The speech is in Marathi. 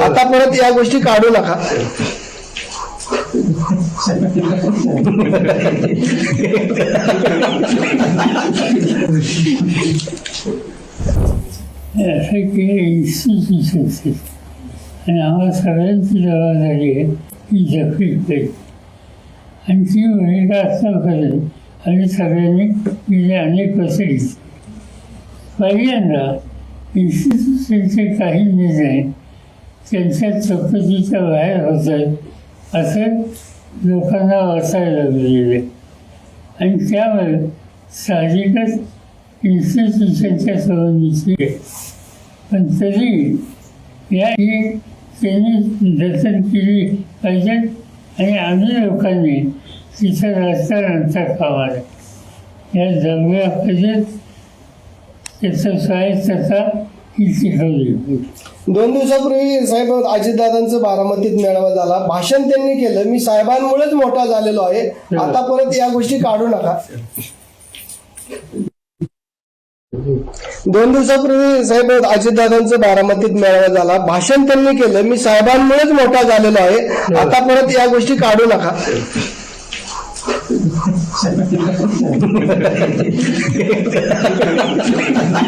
आता परत या गोष्टी काढू नका. आणि आम्हाला सगळ्यांची जबाबदारी आहे की जपली पाहिजे आणि ती भूमिका असं करेल आणि सगळ्यांनी गेले अनेक घेतली पहिल्यांदा इन्स्टिट्यूशनचे काही निर्णय त्यांच्या चौकशीच्या बाहेर होत आहेत असं लोकांना वाचायला लागलेलं आणि त्यामुळे साहजिकच इन्स्टिट्यूशनच्या संबंधीची आहे पण तरी या त्यांनी दर्शन केली पाहिजे आणि आम्ही लोकांनी तिथं राजकारणाचा कामा या जमल्या पाहिजेत. त्याचं स्वायत्तता दोन दिवसापूर्वी साहेब अजितदादांचं बारामतीत मेळावा झाला. भाषण त्यांनी केलं. मी साहेबांमुळेच मोठा झालेलो आहे. आता परत या गोष्टी काढू नका. दोन दिवसापूर्वी साहेब अजितदादांचं बारामतीत मेळावा झाला. भाषण त्यांनी केलं. मी साहेबांमुळेच मोठा झालेलो आहे. आता परत या गोष्टी काढू नका.